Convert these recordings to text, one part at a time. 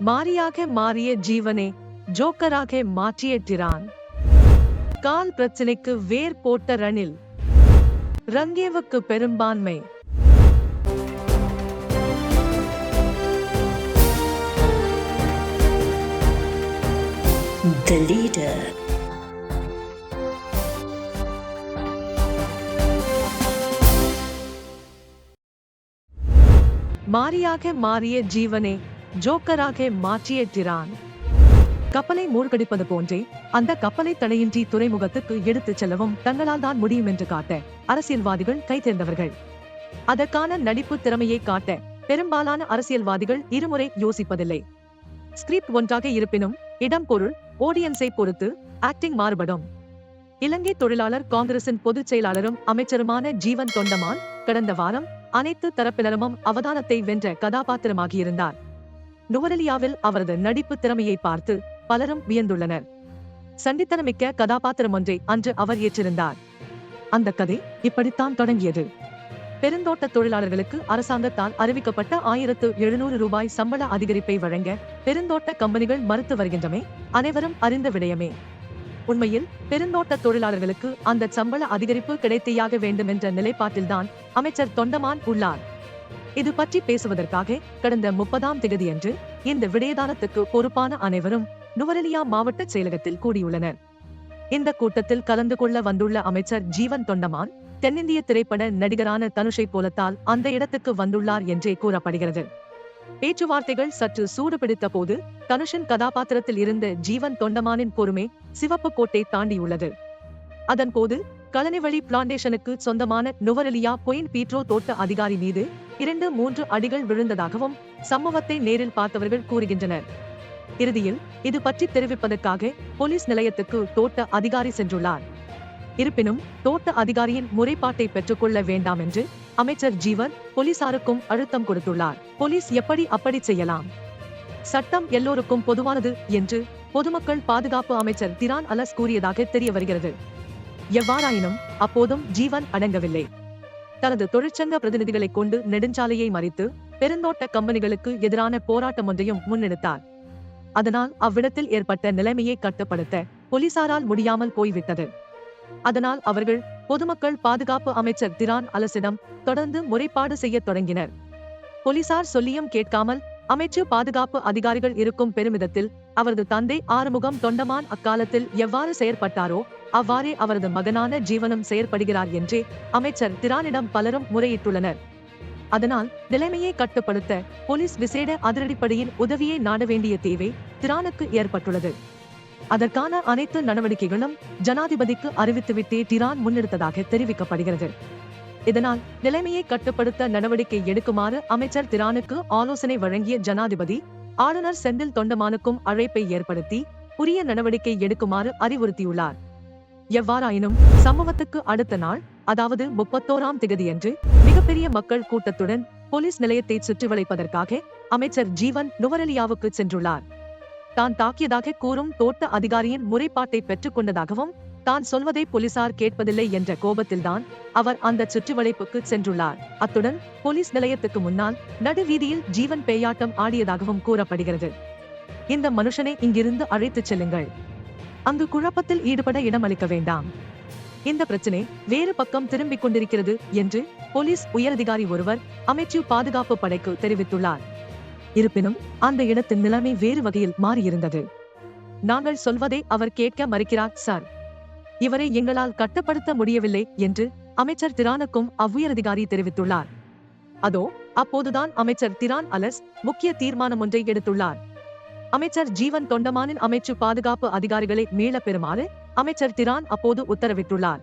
மாரியாக மாறிய ஜீவனை ஜோக்கராக மாற்றிய டிரான் கால் பிரச்சனைக்கு வேர் போட்ட ரணில் ரங்கேவுக்கு பெரும்பான்மை The leader. மாரியாக மாறிய ஜீவனை ஜோக்கராக மாற்றிய டிரான். கப்பலை மூழ்கடிப்பது போன்றே அந்த கப்பலை தடையின்றி துறைமுகத்துக்கு எடுத்துச் செல்லவும் தங்களால் தான் முடியும் என்று காட்ட அரசியல்வாதிகள் கை தேர்ந்தவர்கள். அதற்கான நடிப்பு திறமையை காட்ட பெரும்பாலான அரசியல்வாதிகள் இருமுறை யோசிப்பதில்லை. ஸ்கிரிப்ட் ஒன்றாக இருப்பினும் இடம் பொருள் ஓடியன்ஸை பொறுத்து ஆக்டிங் மாறுபடும். இலங்கை தொழிலாளர் காங்கிரசின் பொதுச் செயலாளரும் அமைச்சருமான ஜீவன் தொண்டமான் கடந்த வாரம் அனைத்து தரப்பினருமும் அவதானத்தை வென்ற கதாபாத்திரமாகியிருந்தார். நுவரெலியாவில் அவரது நடிப்பு திறமையை பார்த்து பலரும் வியந்துள்ளனர். சண்டித்தனமிக்க கதாபாத்திரம் ஒன்றை அன்று அவர் ஏற்றிருந்தார். அந்த கதை இப்படித்தான் தொடங்கியது. பெருந்தோட்ட தொழிலாளர்களுக்கு அரசாங்கத்தால் அறிவிக்கப்பட்ட ஆயிரத்து எழுநூறு ரூபாய் சம்பள அதிகரிப்பை வழங்க பெருந்தோட்ட கம்பெனிகள் மறுத்து வருகின்றமே அனைவரும் அறிந்த விடயமே. உண்மையில் பெருந்தோட்ட தொழிலாளர்களுக்கு அந்த சம்பள அதிகரிப்பு கிடைத்தேயாக வேண்டும் என்ற நிலைப்பாட்டில்தான் அமைச்சர் தொண்டமான் உள்ளார். இது பற்றி பேசுவதற்காக கடந்த முப்பதாம் திகதியன்று இந்த விடயதானத்துக்கு பொறுப்பான அனைவரும் நுவரெலியா மாவட்ட செயலகத்தில் கூடியுள்ளனர். இந்த கூட்டத்தில் கலந்து கொள்ள வந்துள்ள அமைச்சர் ஜீவன் தொண்டமான் தென்னிந்திய திரைப்பட நடிகரான தனுஷை போலத்தால் அந்த இடத்துக்கு வந்துள்ளார் என்றே கூறப்படுகிறது. பேச்சுவார்த்தைகள் சற்று சூடு பிடித்த போது தனுஷின் கதாபாத்திரத்தில் இருந்த ஜீவன் தொண்டமானின் பொறுமை சிவப்பு கோட்டை தாண்டியுள்ளது. அதன் போது கலனிவழி பிளான்டேஷனுக்கு சொந்தமான நுவரலியா பொயின் பீட்ரோ தோட்ட அதிகாரி மீது இரண்டு மூன்று அடிகள் விழுந்ததாகவும் சம்பவத்தை நேரில் பார்த்தவர்கள் கூறுகின்றனர். இறுதியில் இது பற்றி தெரிவிப்பதற்காக போலீஸ் நிலையத்துக்கு தோட்ட அதிகாரி சென்றுள்ளார். இருப்பினும் தோட்ட அதிகாரியின் முறைப்பாட்டை பெற்றுக்கொள்ள வேண்டாம் என்று அமைச்சர் ஜீவன் போலீசாருக்கும் அழுத்தம் கொடுத்துள்ளார். போலீஸ் எப்படி அப்படி செய்யலாம்? சட்டம் எல்லோருக்கும் பொதுவானது என்று பொதுமக்கள் பாதுகாப்பு அமைச்சர் திரான் அலஸ் கூறியதாக தெரிய வருகிறது எவ்வாறாயினும் அப்போதும் ஜீவன் அடங்கவில்லை. தனது தொழிற்சங்க பிரதிநிதிகளை கொண்டு நெடுஞ்சாலையை மறித்து பெருந்தோட்ட கம்பெனிகளுக்கு எதிரான போராட்டம் ஒன்றையும் முன்னெடுத்தார். அதனால் அவ்விடத்தில் ஏற்பட்ட நிலைமையை கட்டுப்படுத்த போலீசாரால் முடியாமல் போய்விட்டது. அதனால் அவர்கள் பொதுமக்கள் பாதுகாப்பு அமைச்சர் திரான் அலசிடம் தொடர்ந்து முறைப்பாடு செய்யத் தொடங்கினர். போலீசார் சொல்லியும் கேட்காமல் அமைச்சு பாதுகாப்பு அதிகாரிகள் இருக்கும் பெருமிதத்தில் அவரது தந்தை ஆறுமுகம் தொண்டமான் அக்காலத்தில் எவ்வாறு செயற்பட்டாரோ அவ்வாறே அவரது மகனான ஜீவனும் செயற்படுகிறார் என்றே அமைச்சர் திரானிடம் பலரும் முறையிட்டுள்ளனர். அதனால் நிலைமையை கட்டுப்படுத்த போலீஸ் விசேட அதிரடிப்படையின் உதவியை நாட வேண்டிய தேவை திரானுக்கு ஏற்பட்டுள்ளது. அதற்கான அனைத்து நடவடிக்கைகளும் ஜனாதிபதிக்கு அறிவித்துவிட்டே டிரான் முன்னெடுத்ததாக தெரிவிக்கப்படுகிறது. இதனால் நிலைமையை கட்டுப்படுத்த நடவடிக்கை எடுக்குமாறு அமைச்சர் திரானுக்கு ஆலோசனை வழங்கிய ஜனாதிபதி ஆளுநர் செந்தில் தொண்டமானுக்கும் அழைப்பை ஏற்படுத்தி உரிய நடவடிக்கை எடுக்குமாறு அறிவுறுத்தியுள்ளார். எவ்வாறாயினும் சம்பவத்துக்கு அடுத்த நாள் அதாவது முப்பத்தோராம் திகதியன்று மிகப்பெரிய மக்கள் கூட்டத்துடன் போலீஸ் நிலையத்தை சுற்றி வளைப்பதற்காக அமைச்சர் ஜீவன் நுவரெலியாவுக்கு சென்றுள்ளார். தான் தாக்கியதாக கூறும் தோட்ட அதிகாரியின் முறைப்பாட்டை பெற்றுக் கொண்டதாகவும் தான் சொல்வதை போலீசார் கேட்பதில்லை என்ற கோபத்தில்தான் அவர் அந்த சுற்றுவளைப்புக்கு சென்றுள்ளார். அத்துடன் போலீஸ் நிலையத்துக்கு முன்னால் நடுவீதியில் ஜீவன் பேயாட்டம் ஆடியதாகவும் கூறப்படுகிறது. இந்த மனுஷனை இங்கிருந்து அழைத்துச் செல்லுங்கள். அங்கு குழப்பத்தில் ஈடுபட இடமளிக்க வேண்டாம். இந்த பிரச்சனை வேறு பக்கம் திரும்பிக் கொண்டிருக்கிறது என்று போலீஸ் உயரதிகாரி ஒருவர் அமைச்சு பாதுகாப்பு படைக்கு தெரிவித்துள்ளார். இருப்பினும் அந்த இடத்தின் நிலைமை வேறு வகையில் மாறியிருந்தது. நாங்கள் சொல்வதை அவர் கேட்க மறுக்கிறார் சார். இவரை எங்களால் கட்டுப்படுத்த முடியவில்லை என்று அமைச்சர் திரானுக்கும் அவ்வுயரதிகாரி தெரிவித்துள்ளார். அதோ அப்போதுதான் அமைச்சர் திரான் அலஸ் முக்கிய தீர்மானம் ஒன்றை எடுத்துள்ளார். அமைச்சர் ஜீவன் தொண்டமானின் அமைச்சு பாதுகாப்பு அதிகாரிகளை மீள பெறுமாறு அமைச்சர் திரான் அப்போது உத்தரவிட்டுள்ளார்.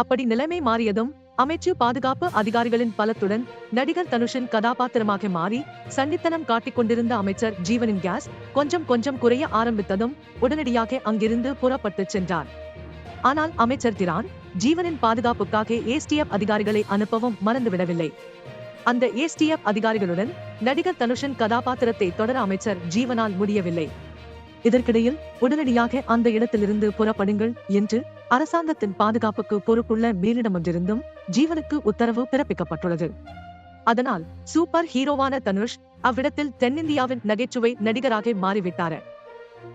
அப்படி நிலைமை மாறியதும் அமைச்சு பாதுகாப்பு அதிகாரிகளின் பலத்துடன் நடிகர் தனுஷின் கதாபாத்திரமாக மாறி சண்டித்தனம் காட்டிக் கொண்டிருந்த அமைச்சர் ஜீவனின் கேஸ் கொஞ்சம் கொஞ்சம் குறைய ஆரம்பித்ததும் உடனடியாக அங்கிருந்து புறப்பட்டுச் சென்றார். ஆனால் அமைச்சர் திரான் ஜீவனின் பாதுகாப்புக்காக ஏஸ்டிஎஃப் அதிகாரிகளை அனுப்பவும் மறந்துவிடவில்லை. அந்த ஏஸ்டிஎஃப் அதிகாரிகளுடன் நடிகர் தனுஷின் கதாபாத்திரத்தை தொடர அமைச்சர் ஜீவனால் முடியவில்லை. இதற்கிடையில் உடனடியாக அந்த இடத்திலிருந்து புறப்படுங்கள் என்று அரசாங்கத்தின் பாதுகாப்புக்கு பொறுப்புள்ள மேலிடமொன்றிருந்தும் ஜீவனுக்கு உத்தரவு பிறப்பிக்கப்பட்டுள்ளது. அதனால் சூப்பர் ஹீரோவான தனுஷ் அவ்விடத்தில் தென்னிந்தியாவின் நகைச்சுவை நடிகராக மாறிவிட்டார்.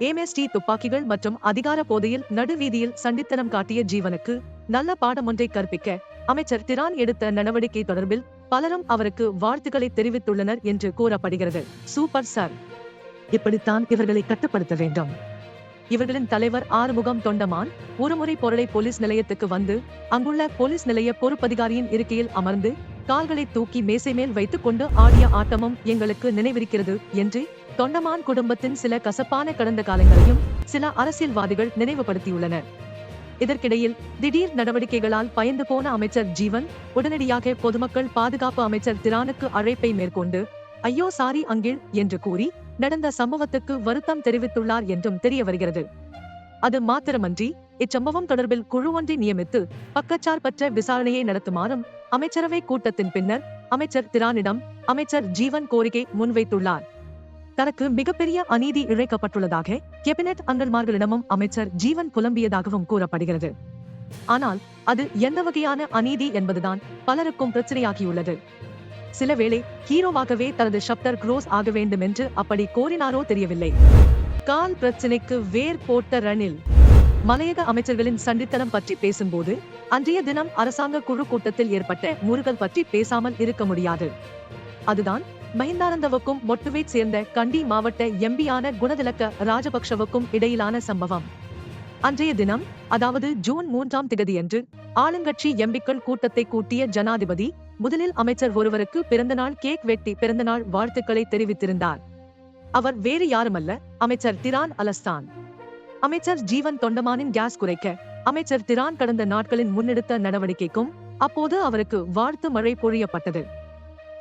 ஏம்எஸ்டி துப்பாக்கிகள் மற்றும் அதிகார போதையில் நடுவீதியில் சண்டித்தனம் காட்டிய ஜீவனுக்கு நல்ல பாடம் ஒன்றை கற்பிக்க அமைச்சர் திரான் எடுத்த நடவடிக்கை தொடர்பில் பலரும் அவருக்கு வாழ்த்துக்களை தெரிவித்துள்ளனர் என்று கூறப்படுகிறது. Super sir. இப்படித்தான் இவர்களை கட்டுப்படுத்த வேண்டும். இவர்களின் தலைவர் ஆறுமுகம் தொண்டமான் ஒருமுறை பொருளை போலீஸ் நிலையத்துக்கு வந்து அங்குள்ள போலீஸ் நிலைய பொறுப்பதிகாரியின் இருக்கையில் அமர்ந்து கால்களை தூக்கி மேசை மேல் வைத்துக் கொண்டு ஆடிய ஆட்டமும் எங்களுக்கு நினைவிருக்கிறது என்று தொண்டமான் குடும்பத்தின் சில கசப்பான கடந்த காலங்களையும் சில அரசியல்வாதிகள் நினைவுபடுத்தியுள்ளனர் இதற்கிடையில் திடீர் நடவடிக்கைகளால் பயந்து போன அமைச்சர் ஜீவன் உடனடியாக பொதுமக்கள் பாதுகாப்பு அமைச்சர் திரானுக்கு அழைப்பை மேற்கொண்டு ஐயோ சாரி அங்கிள் என்று கூறி நடந்த சம்பவத்துக்கு வருத்தம் தெரிவித்துள்ளார் என்றும் தெரிய வருகிறது அது மாத்திரமன்றி இச்சம்பவம் தொடர்பில் குழு ஒன்றை நியமித்து பக்கச்சார்பற்ற விசாரணையை நடத்துமாறும் அமைச்சரவை கூட்டத்தின் பின்னர் அமைச்சர் திரானிடம் அமைச்சர் ஜீவன் கோரிக்கை முன்வைத்துள்ளார். தனக்கு மிகப்பெரிய அநீதி இழைக்கப்பட்டுள்ளதாக கேபினெட் அங்கன்மார்களிடமும் அமைச்சர் ஜீவன் புலம்பியதாகவும் கூறப்படுகிறது. ஆனால் அது எந்த வகையான அநீதி என்பதுதான் பலருக்கும் பிரச்சனையாகியுள்ளது. சில வேளை ஹீரோவாகவே தனது ஷப்டர் க்ரோஸ் ஆக வேண்டும் என்று அப்படி கோரினாரோ தெரியவில்லை. கால் பிரச்சனைக்கு வேர் போட்ட ரணில் மலையக அமைச்சர்களின் சண்டித்தனம் பற்றி பேசும்போது அன்றைய தினம் அரசாங்க குழு கூட்டத்தில் ஏற்பட்ட முருகல் பற்றி பேசாமல் இருக்க முடியாது. அதுதான் மகிந்தானந்தவுக்கும் மொட்டுவை சேர்ந்த கண்டி மாவட்ட எம்பியான குணதிலக்க ராஜபக்ஷவுக்கும் இடையிலான சம்பவம். அன்றைய தினம் அதாவது ஜூன் மூன்றாம் திகதியன்று ஆளுங்கட்சி எம்பிக்கள் கூட்டத்தை கூட்டிய ஜனாதிபதி முதலில் அமைச்சர் ஒருவருக்கு பிறந்தநாள் கேக் வெட்டி பிறந்தநாள் வாழ்த்துக்களை தெரிவித்திருந்தார். அவர் வேறு யாருமல்ல அமைச்சர் திரான் அலஸ்தான். அமைச்சர் ஜீவன் தொண்டமானின் கேஸ் குறைக்க அமைச்சர் திரான் கடந்த நாட்களின் முன்னெடுத்த நடவடிக்கைக்கும் அப்போது அவருக்கு வாழ்த்து மழை பொழியப்பட்டது.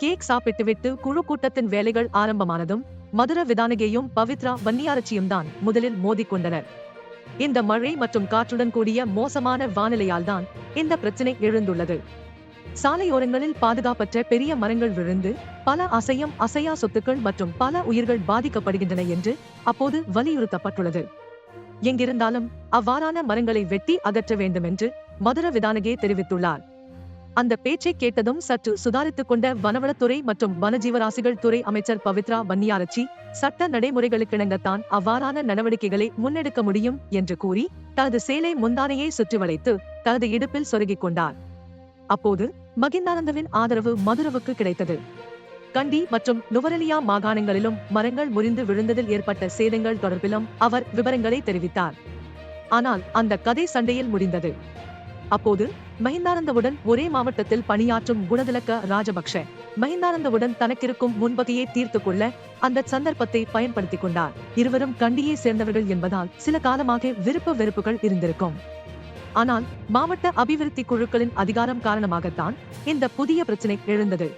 கேக் சாப்பிட்டுவிட்டு குழு கூட்டத்தின் வேலைகள் ஆரம்பமானதும் மதுர விதானகேயும் பவித்ரா வன்னியாரச்சியும் தான் முதலில் மோதிக்கொண்டனர் இந்த மழை மற்றும் காற்றுடன் கூடிய மோசமான வானிலையால் தான் இந்த பிரச்சனை எழுந்துள்ளது. சாலையோரங்களில் பாதுகாப்பற்ற பெரிய மரங்கள் விழுந்து பல அசையும் அசையா சொத்துக்கள் மற்றும் பல உயிர்கள் பாதிக்கப்படுகின்றன என்று அப்போது வலியுறுத்தப்பட்டுள்ளது. எங்கிருந்தாலும் அவ்வாறான மரங்களை வெட்டி அகற்ற வேண்டும் என்று மதுர விதானகே தெரிவித்துள்ளார். அந்த பேச்சை கேட்டதும் சற்று சுதாரித்துக் கொண்ட வனவளத்துறை மற்றும் வனஜீவராசிகள் துறை அமைச்சர் பவித்ரா வன்னியாரச்சி சட்ட நடைமுறைகளுக்கிணங்கத்தான் அவ்வாறான நடவடிக்கைகளை முன்னெடுக்க முடியும் என்று கூறி தனது சேலை முந்தானையை சுற்றி வளைத்து தனது இடுப்பில் சொருகிக் கொண்டார். அப்போது மகிந்தானந்தவின் ஆதரவு மதுரவுக்கு கிடைத்தது. கண்டி மற்றும் நுவரெலியா மாகாணங்களிலும் மரங்கள் முறிந்து விழுந்ததில் ஏற்பட்ட சேதங்கள் தொடர்பிலும் அவர் விவரங்களை தெரிவித்தார். ஆனால் அந்த கதை சண்டையில் முடிந்தது. அப்போது மஹிந்தானந்தவுடன் ஒரே மாவட்டத்தில் பணியாற்றும் குணதிலக்க ராஜபக்ஷ மஹிந்தானந்தவுடன் தனக்கிருக்கும் முன்பகையை தீர்த்து கொள்ள அந்த சந்தர்ப்பத்தை பயன்படுத்திக் கொண்டார். இருவரும் கண்டியை சேர்ந்தவர்கள் என்பதால் சில காலமாக விருப்ப வெறுப்புகள் இருந்திருக்கும். ஆனால் மாவட்ட அபிவிருத்தி குழுக்களின் அதிகாரம் காரணமாகத்தான் இந்த புதிய பிரச்சனை எழுந்தது.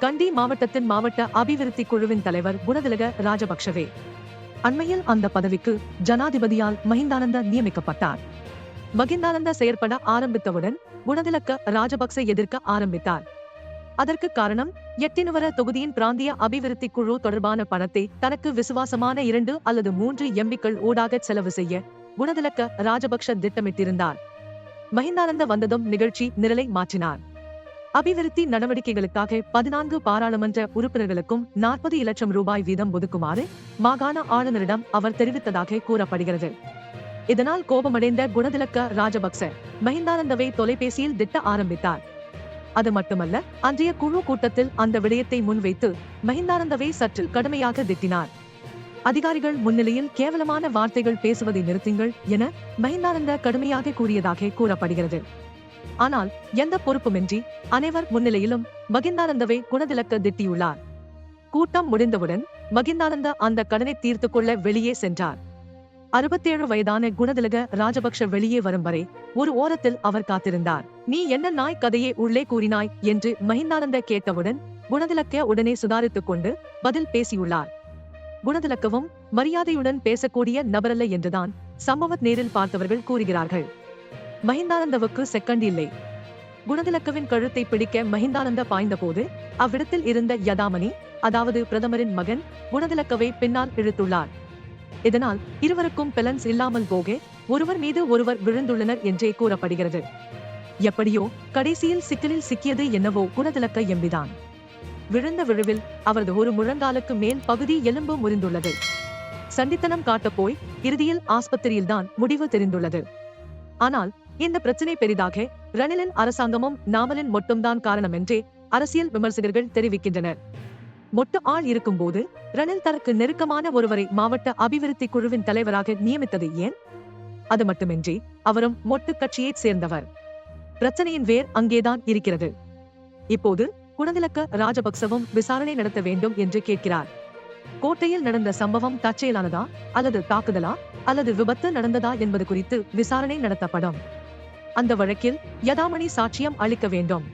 கண்டி மாவட்டத்தின் மாவட்ட அபிவிருத்தி குழுவின் தலைவர் குணதிலக ராஜபக்ஷவே. அண்மையில் அந்த பதவிக்கு ஜனாதிபதியால் மஹிந்தானந்த நியமிக்கப்பட்டார். மகிந்தானந்த செயற்பட ஆரம்பித்தவுடன் குணதிலக்க ராஜபக்ச எதிர்க்க ஆரம்பித்தார். அதற்கு காரணம் எட்டினுவர தொகுதியின் பிராந்திய அபிவிருத்தி குழு தொடர்பான பணத்தை தனக்கு விசுவாசமான இரண்டு அல்லது மூன்று எம்பிக்கள் ஊடாக செலவு செய்ய குணதிலக்க ராஜபக்ஷ திட்டமிட்டிருந்தார். மஹிந்தானந்த வந்ததும் நிகழ்ச்சி நிரலை மாற்றினார். அபிவிருத்தி நடவடிக்கைகளுக்காக பதினான்கு பாராளுமன்ற உறுப்பினர்களுக்கும் நாற்பது இலட்சம் ரூபாய் வீதம் ஒதுக்குமாறு மாகாண ஆளுநரிடம் அவர் தெரிவித்ததாக கூறப்படுகிறது. இதனால் கோபமடைந்த குணதிலக்க ராஜபக்ச மஹிந்தானந்தவை தொலைபேசியில் திட்ட ஆரம்பித்தார். அது மட்டுமல்ல அன்றைய குழு கூட்டத்தில் அந்த விடயத்தை முன்வைத்து மஹிந்தானந்தவை சற்று கடுமையாக திட்டினார். அதிகாரிகள் முன்னிலையில் கேவலமான வார்த்தைகள் பேசுவதை நிறுத்துங்கள் என மஹிந்தானந்த கடுமையாக கூறியதாக கூறப்படுகிறது. ஆனால் எந்த பொறுப்புமின்றி அனைவர் முன்னிலையிலும் மகிந்தானந்தவை குணதிலக்க திட்டியுள்ளார். கூட்டம் முடிந்தவுடன் மகிந்தானந்த அந்த கடனை தீர்த்து கொள்ள வெளியே சென்றார். அறுபத்தேழு வயதான குணதிலக ராஜபக்ஷ வெளியே வரும் வரை ஒரு ஓரத்தில் அவர் காத்திருந்தார். நீ என்ன நாய் கதையை உள்ளே கூறினாய்? என்று மஹிந்தானந்த கேட்டவுடன் குணதிலக்க உடனே சுதாரித்துக் கொண்டு பதில் பேசியுள்ளார். குணதிலக்கவும் மரியாதையுடன் பேசக்கூடிய நபரல்ல என்றுதான் சம்பவத் நேரில் பார்த்தவர்கள் கூறுகிறார்கள். மஹிந்தானந்தவுக்கு செகண்ட் இல்லை. குணதிலக்கவின் கழுத்தை பிடிக்க மஹிந்தானந்த பாய்ந்தபோது அவ்விடத்தில் இருந்த யதாமணி அதாவது பிரதமரின் மகன் குணதிலக்கவை பின்னால் இழுத்துள்ளார். இதனால் இருவருக்கும் பெலன்ஸ் இல்லாமல் போக ஒருவர் மீது ஒருவர் விழுந்துள்ளனர் என்றே கூறப்படுகிறது. எப்படியோ கடைசியில் சிக்கலில் சிக்கியது என்னவோ குணதிலக்க எம்பிதான். விழுந்த விழுவில் அவரது ஒரு முழங்காலுக்கு மேல் பகுதி எலும்பு முறிந்துள்ளது. சண்டித்தனம் காட்டப்போய் இறுதியில் ஆஸ்பத்திரியில்தான் முடிவு தெரிந்துள்ளது. ஆனால் இந்த பிரச்சனை பெரிதாக ரணிலின் அரசாங்கமும் நாமலின் மட்டும்தான் காரணம் என்றே அரசியல் விமர்சகர்கள் தெரிவிக்கின்றனர். மொட்டு ஆள் இருக்கும்போது ரணில் தனக்கு நெருக்கமான ஒருவரை மாவட்ட அபிவிருத்தி குழுவின் தலைவராக நியமித்தது ஏன்? அது மட்டுமின்றி அவரும் மொட்டு கட்சியைச் சேர்ந்தவர். பிரச்சனையின் வேர் அங்கேதான் இருக்கிறது. இப்போது குணதிலக்க ராஜபக்சவும் விசாரணை நடத்த வேண்டும் என்று கேட்கிறார். கோட்டையில் நடந்த சம்பவம் தற்செயலானதா? அல்லது தாக்குதலா? அல்லது விபத்து நடந்ததா என்பது குறித்து விசாரணை நடத்தப்படும். அந்த வழக்கில் யதாமணி சாட்சியம் அளிக்க வேண்டும்.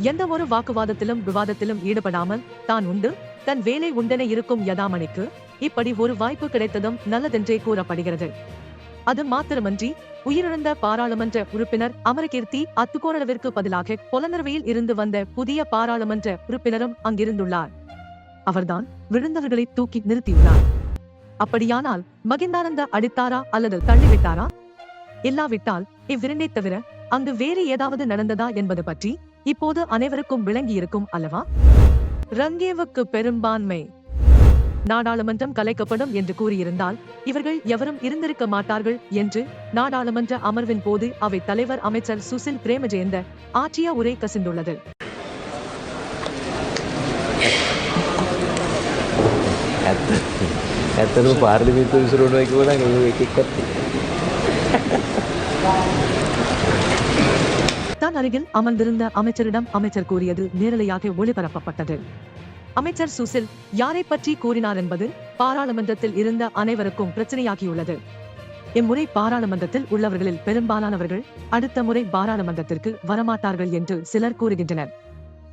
எந்த ஒரு வாக்குவாதத்திலும் விவாதத்திலும் ஈடுபடாமல் தான் உண்டு. தன் வேலை உண்டென இருக்கும் யதாமணிக்கு இப்படி ஒரு வாய்ப்பு கிடைத்ததும் நல்லதென்றே கூறப்படுகிறது. அது மாத்திரமன்றி உயிரிழந்த பாராளுமன்ற உறுப்பினர் அமரகீர்த்தி அத்துக்கோரளவிற்கு பதிலாக பொலனர்வையில் இருந்து வந்த புதிய பாராளுமன்ற உறுப்பினரும் அங்கிருந்துள்ளார். அவர்தான் விழுந்தவர்களை தூக்கி நிறுத்தியுள்ளார். அப்படியானால் மகிந்தானந்த அடித்தாரா அல்லது தள்ளிவிட்டாரா? இல்லாவிட்டால் இவ்விரண்டை தவிர அங்கு வேறு ஏதாவது நடந்ததா என்பது பற்றி இப்போது அனைவருக்கும் விளங்கியிருக்கும் அல்லவா ரங்கேவுக்கு பெரும்பான்மை நாடாளுமன்றம் கலைக்கப்படும் என்று கூறியிருந்தால் இவர்கள் எவரும் இருந்திருக்க மாட்டார்கள் என்று நாடாளுமன்ற அமர்வின் போது அவை தலைவர் அமைச்சர் சுசில் பிரேமஜெயந்த ஆற்றிய உரை கசிந்துள்ளது ඇත්ත ඇත්තනම පාර්ලිමිතු විසරුණුව කිවන එකක් ඇත්ති. தான் அருகில் அமர்ந்திருந்த அமைச்சரிடம் அமைச்சர் கூறியது நேரலையாக ஒளிபரப்பப்பட்டது. அமைச்சர் சுசில் யாரை பற்றி கூறினார் என்பது பாராளுமன்றத்தில் இருந்த அனைவருக்கும் பிரச்சனையாகியுள்ளது. இம்முறை பாராளுமன்றத்தில் உள்ளவர்களில் பெரும்பாலானவர்கள் அடுத்த முறை பாராளுமன்றத்திற்கு வரமாட்டார்கள் என்று சிலர் கூறுகின்றனர்.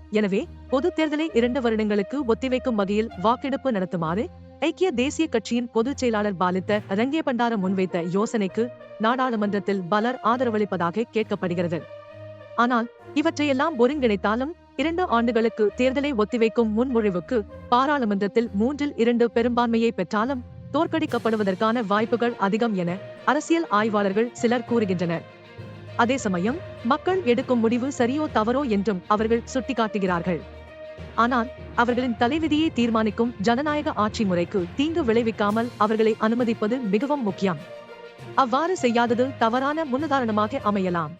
எனவே பொதுத் தேர்தலை இரண்டு வருடங்களுக்கு ஒத்திவைக்கும் வகையில் வாக்கெடுப்பு நடத்துமாறு ஐக்கிய தேசிய கட்சியின் பொதுச் செயலாளர் பாலித்த ரங்கே பண்டார முன்வைத்த யோசனைக்கு நாடாளுமன்றத்தில் பலர் ஆதரவளிப்பதாக கேட்கப்படுகிறது. ஆனால் இவற்றையெல்லாம் ஒருங்கிணைத்தாலும் இரண்டு ஆண்டுகளுக்கு தேர்தலை ஒத்திவைக்கும் முன்மொழிவுக்கு பாராளுமன்றத்தில் மூன்றில் இரண்டு பெரும்பான்மையை பெற்றாலும் தோற்கடிக்கப்படுவதற்கான வாய்ப்புகள் அதிகம் என அரசியல் ஆய்வாளர்கள் சிலர் கூறுகின்றனர். அதே சமயம் மக்கள் எடுக்கும் முடிவு சரியோ தவறோ என்றும் அவர்கள் சுட்டிக்காட்டுகிறார்கள். ஆனால் அவர்களின் தலைவிதியை தீர்மானிக்கும் ஜனநாயக ஆட்சி முறைக்கு தீங்கு விளைவிக்காமல் அவர்களை அனுமதிப்பது மிகவும் முக்கியம். அவ்வாறு செய்யாதது தவறான முன்னுதாரணமாக அமையலாம்.